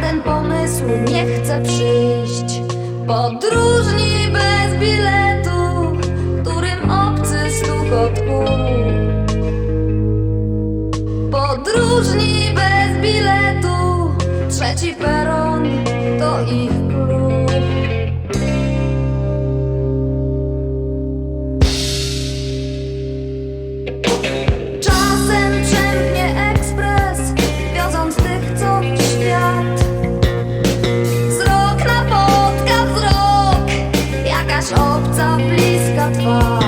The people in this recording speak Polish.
żaden pomysł nie chce przyjść. Podróżni bez biletu, którym obcy stukot kół. Podróżni bez biletu, trzeci peron to ich król. apart.